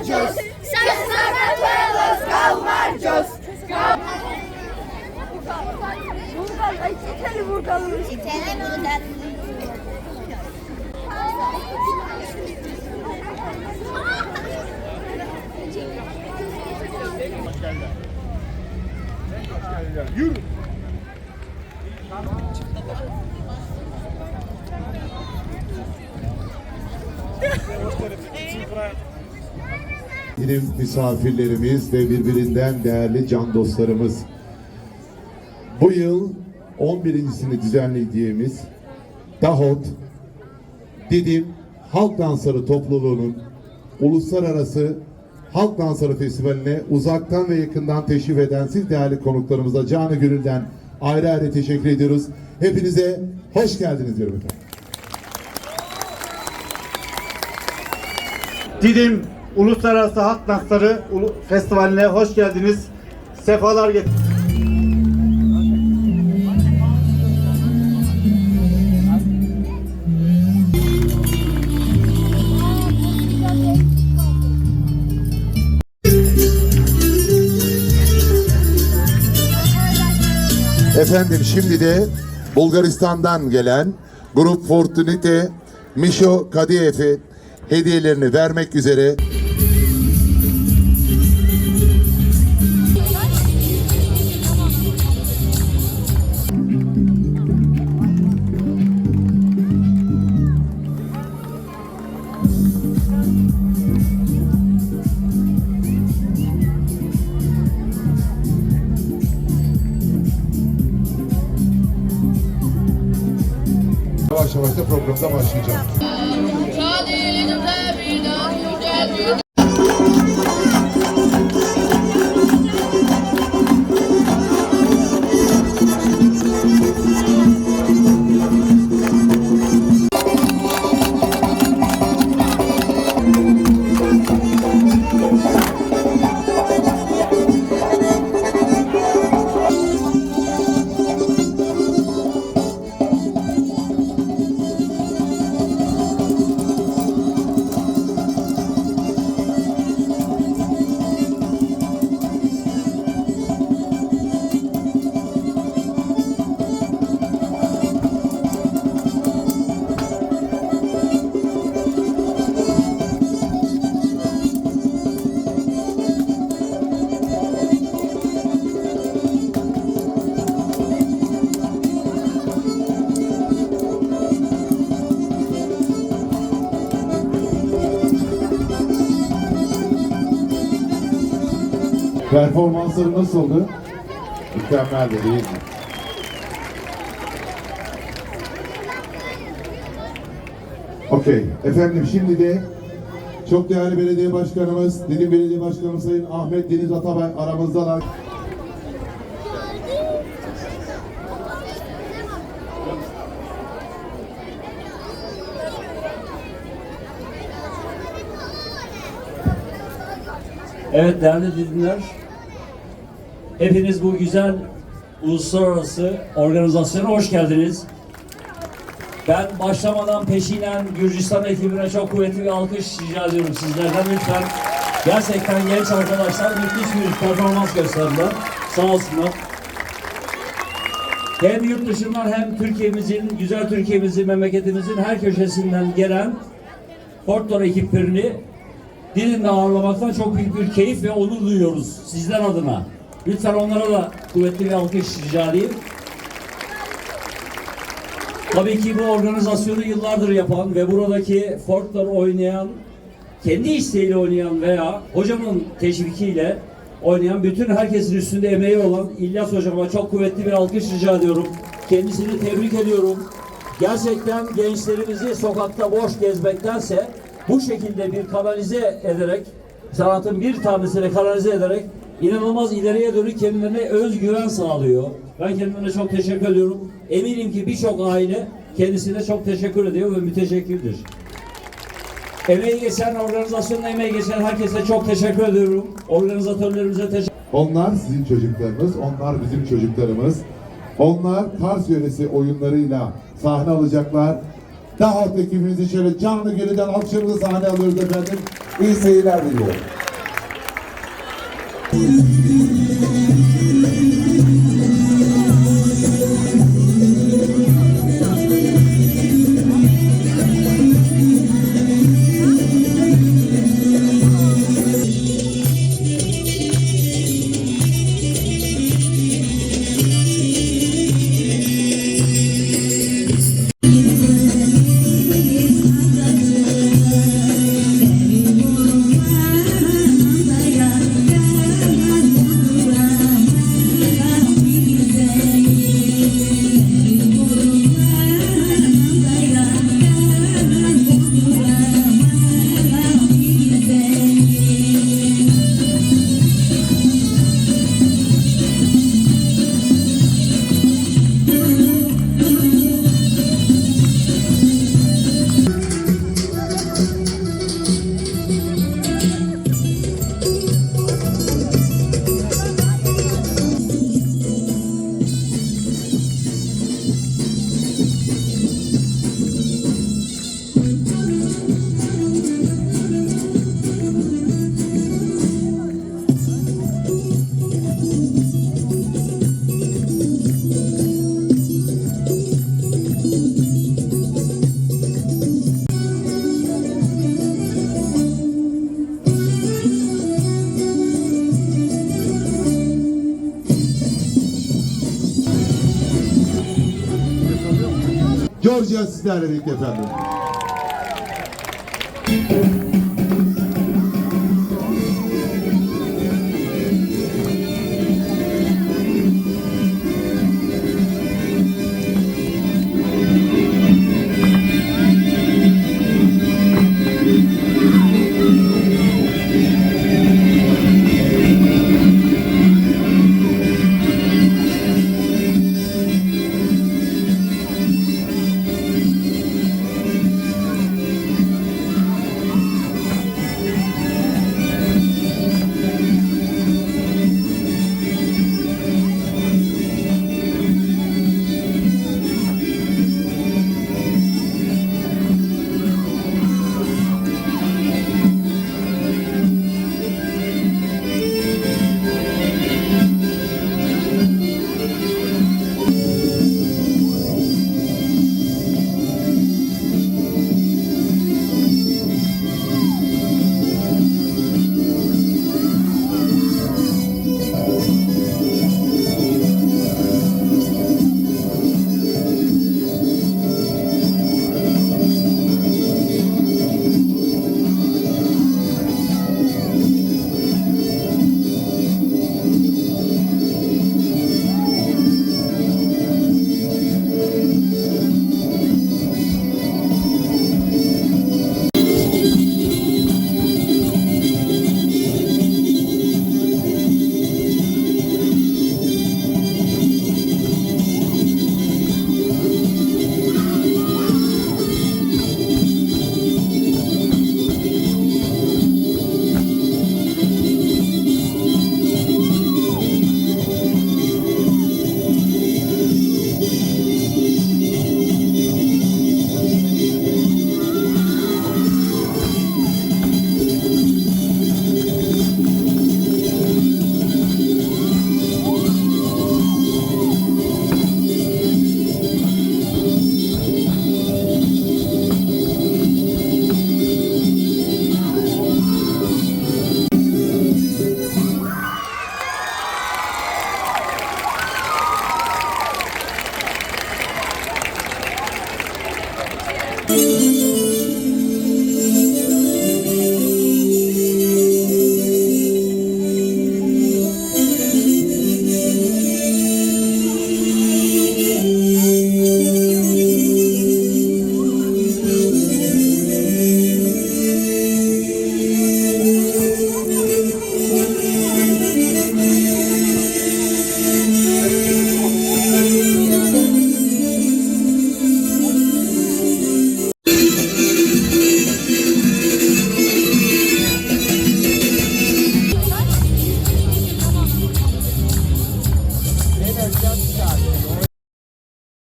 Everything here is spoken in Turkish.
Marcos. Sacamarcos, go Marcos. Burgal, ay çeteli burgalım. Yürü. Benim misafirlerimiz ve birbirinden değerli can dostlarımız. Bu yıl 11.sini düzenlediğimiz Dahot Didim Halk Dansları Topluluğu'nun Uluslararası Halk Dansları Festivali'ne uzaktan ve yakından teşrif eden siz değerli konuklarımıza canı gönülden ayrı ayrı teşekkür ediyoruz. Hepinize hoş geldiniz diyorum efendim. Didim Uluslararası Halk Dansları Festivali'ne hoş geldiniz. Sefalar getirdiniz. Efendim şimdi de Bulgaristan'dan gelen Grup Fortunite Mişo Kadiyev'e hediyelerini vermek üzere yavaş yavaş da programda başlayacağım. Performansları nasıldı? Mükemmeldi değil mi? Okey. Efendim şimdi de çok değerli belediye başkanımız, Dilim Belediye Başkanımız Sayın Ahmet Deniz Atabay aramızdalar. Evet değerli dinler, hepiniz bu güzel uluslararası organizasyona hoş geldiniz. Ben başlamadan peşinen Gürcistan ekibine çok kuvvetli bir alkış rica ediyorum sizlerden lütfen. Gerçekten genç arkadaşlar müthiş bir performans gösterdiler. Sağ olsunlar. Hem yurt dışından hem Türkiye'mizin, güzel Türkiye'mizin, memleketimizin her köşesinden gelen Fortnite ekiplerini Dilim'de ağırlamaktan çok büyük bir keyif ve onur duyuyoruz sizler adına. Lütfen onlara da kuvvetli bir alkış rica edeyim. Tabii ki bu organizasyonu yıllardır yapan ve buradaki Fortlar oynayan, kendi isteğiyle oynayan veya hocamın teşvikiyle oynayan bütün herkesin üstünde emeği olan İlyas hocama çok kuvvetli bir alkış rica ediyorum. Kendisini tebrik ediyorum. Gerçekten gençlerimizi sokakta boş gezmektense bu şekilde bir kanalize ederek sanatın bir tanesini kanalize ederek inanılmaz ileriye dönük kendilerine özgüven sağlıyor. Ben kendilerine çok teşekkür ediyorum. Eminim ki birçok aile kendisine çok teşekkür ediyor ve müteşekkirdir. Emeği geçen, organizasyonun emeği geçen herkese çok teşekkür ediyorum. Organizatörlerimize teşekkür Onlar sizin çocuklarınız, onlar bizim çocuklarımız. Onlar Kars yöresi oyunlarıyla sahne alacaklar. Daha ekibimizi şöyle canlı gönülden alkışlarımızı sahne alıyoruz efendim. İyi seyirler diliyorum. Thank you. Georgia sizlerle birlikte efendim.